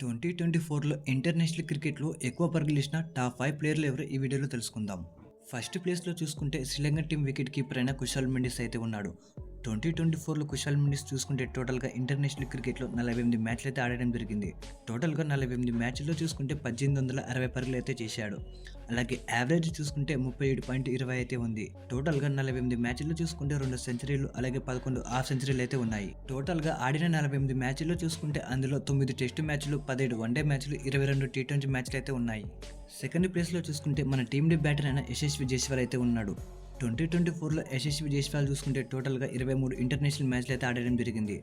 Twenty twenty ఫోర్లో international క్రికెట్లో ఎక్కువ పరుగులు ఇచ్చిన టాప్ ఫైవ్ ప్లేయర్లు ఎవరు ఈ వీడియోలో తెలుసుకుందాం. ఫస్ట్ ప్లేస్లో చూసుకుంటే శ్రీలంక టీం వికెట్ కీపర్ అయిన కుశాల్ మెండిస్ అయితే ఉన్నాడు. ట్వంటీ ట్వంటీ ఫోర్లో కుశాల్ మెండిస్ చూసుకుంటే టోటల్గా ఇంటర్నేషనల్ క్రికెట్లో నలభై ఎనిమిది మ్యాచ్లు అయితే ఆడడం జరిగింది టోటల్గా నలభై ఎనిమిది మ్యాచ్ల్లో చూసుకుంటే పద్దెనిమిది వందల అరవై పరుగులు అయితే చేశాడు. అలాగే యావరేజ్ చూసుకుంటే ముప్పై ఏడు పాయింట్ ఇరవై అయితే ఉంది. టోటల్గా నలభై ఎనిమిది మ్యాచ్ల్లో చూసుకుంటే రెండు సెంచరీలు అలాగే పదకొండు హాఫ్ సెంచరీలు అయితే ఉన్నాయి. టోటల్గా ఆడిన నలభై ఎనిమిది మ్యాచ్ల్లో చూసుకుంటే అందులో తొమ్మిది టెస్ట్ మ్యాచ్లు పదిహేడు వన్డే మ్యాచ్లు ఇరవై రెండు టీ ట్వంటీ మ్యాచ్లు అయితే ఉన్నాయి. సెకండ్ ప్లేస్లో చూసుకుంటే మన టీమ్ డి బ్యాటర్ అయిన యశస్వి జైస్వాల్ అయితే ఉన్నాడు. ట్వంటీ ట్వంటీ ఫోర్లో యశస్వి జైస్వాల్ చూసుకుంటే టోటల్గా ఇరవై మూడు ఇంటర్నేషనల్ మ్యాచ్లు అయితే ఆడడం జరిగింది.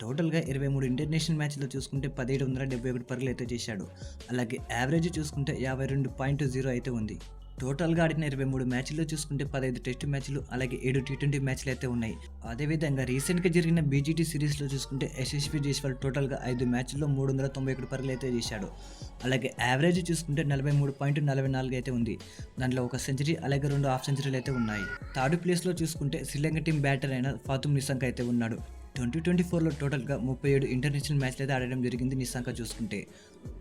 టోటల్గా ఇరవై మూడు ఇంటర్నేషనల్ మ్యాచ్లో చూసుకుంటే పదిహేడు వందల డెబ్బై ఒకటి పరుగులు అయితే చేశాడు. అలాగే యావరేజ్ చూసుకుంటే యాభై రెండు పాయింట్ జీరో అయితే ఉంది. టోటల్గా ఆడిన ఇరవై మూడు మ్యాచ్ల్లో చూసుకుంటే పదహైదు టెస్ట్ మ్యాచ్లు అలాగే ఏడు టీ ట్వంటీ మ్యాచ్లు అయితే ఉన్నాయి. అదేవిధంగా రీసెంట్గా జరిగిన బీజీటీ సిరీస్లో చూసుకుంటే యశస్వి జైస్వాల్ టోటల్గా ఐదు మ్యాచ్ల్లో మూడు వందల తొంభై ఒకటి పరుగులు అయితే చేశాడు. అలాగే యావరేజ్ చూసుకుంటే నలభై మూడు పాయింట్ నలభై నాలుగు అయితే ఉంది. దాంట్లో ఒక సెంచరీ అలాగే రెండు హాఫ్ సెంచరీలు అయితే ఉన్నాయి. థర్డ్ ప్లేస్లో చూసుకుంటే శ్రీలంక టీం బ్యాటర్ అయిన ఫాతుమ్ నిసంక్ అయితే ఉన్నాడు. ట్వంటీ ట్వంటీ ఫోర్లో టోటల్గా ముప్పై ఏడు ఇంటర్నేషనల్ మ్యాచ్లు అయితే ఆడడం జరిగింది నిశాంక చూసుకుంటే.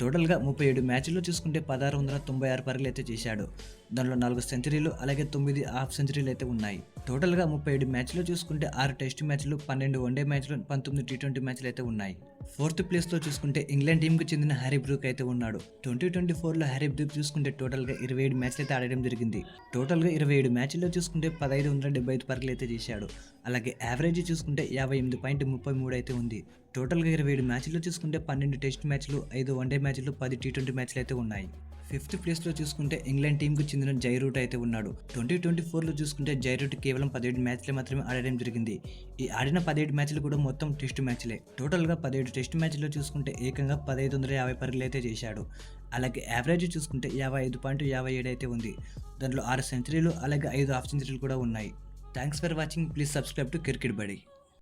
టోటల్గా ముప్పై ఏడు మ్యాచ్ల్లో చూసుకుంటే పదహారు వందల తొంభై ఆరు పరుగులు అయితే చేశాడు. దానిలో నాలుగు సెంచరీలు అలాగే తొమ్మిది హాఫ్ సెంచరీలు అయితే ఉన్నాయి. టోటల్గా ముప్పై ఏడు మ్యాచ్లో చూసుకుంటే ఆరు టెస్ట్ మ్యాచ్లు పన్నెండు వన్డే మ్యాచ్లు పంతొమ్మిది టీ ట్వంటీ మ్యాచ్లు అయితే ఉన్నాయి. ఫోర్త్ ప్లేస్లో చూసుకుంటే ఇంగ్లాండ్ టీంకి చెందిన హ్యారీ బ్రూక్ అయితే ఉన్నాడు. ట్వంటీ ట్వంటీ ఫోర్లో హ్యారీ బ్రూక్ చూసుకుంటే టోటల్గా ఇరవై ఏడు మ్యాచ్లు అయితే ఆడడం జరిగింది. టోటల్గా ఇరవై ఏడు మ్యాచ్ల్లో చూసుకుంటే పదహైదు వందల డెబ్బై ఐదు పరుగులు అయితే చేశాడు. అలాగే యావరేజ్ చూసుకుంటే యాభై ఎనిమిది పాయింట్ ముప్పై మూడు అయితే ఉంది. టోటల్గా ఇరవై ఏడు మ్యాచ్ల్లో చూసుకుంటే పన్నెండు టెస్ట్ మ్యాచ్లు ఐదు వన్డే మ్యాచ్లు పది టీ ట్వంటీ మ్యాచ్లు అయితే ఉన్నాయి. ఫిఫ్త్ ప్లేస్లో చూసుకుంటే ఇంగ్లాండ్ టీంకు చెందిన జైరూట్ అయితే ఉన్నాడు. ట్వంటీ ట్వంటీ ఫోర్లో చూసుకుంటే జైరూట్ కేవలం పదిహేడు మ్యాచ్లే మాత్రమే ఆడడం జరిగింది. ఈ ఆడిన పదిహేడు మ్యాచ్లు కూడా మొత్తం టెస్ట్ మ్యాచ్లే. టోటల్గా పదిహేడు టెస్ట్ మ్యాచ్లో చూసుకుంటే ఏకంగా పదహైదు వందల యాభై పరుగులు అయితే చేశాడు. అలాగే యావరేజ్ చూసుకుంటే యాభై ఐదు పాయింట్ యాభై ఏడు అయితే ఉంది. దాంట్లో ఆరు సెంచరీలు అలాగే ఐదు హాఫ్ సెంచరీలు కూడా ఉన్నాయి. Thanks for watching. Please subscribe to cricket Badi.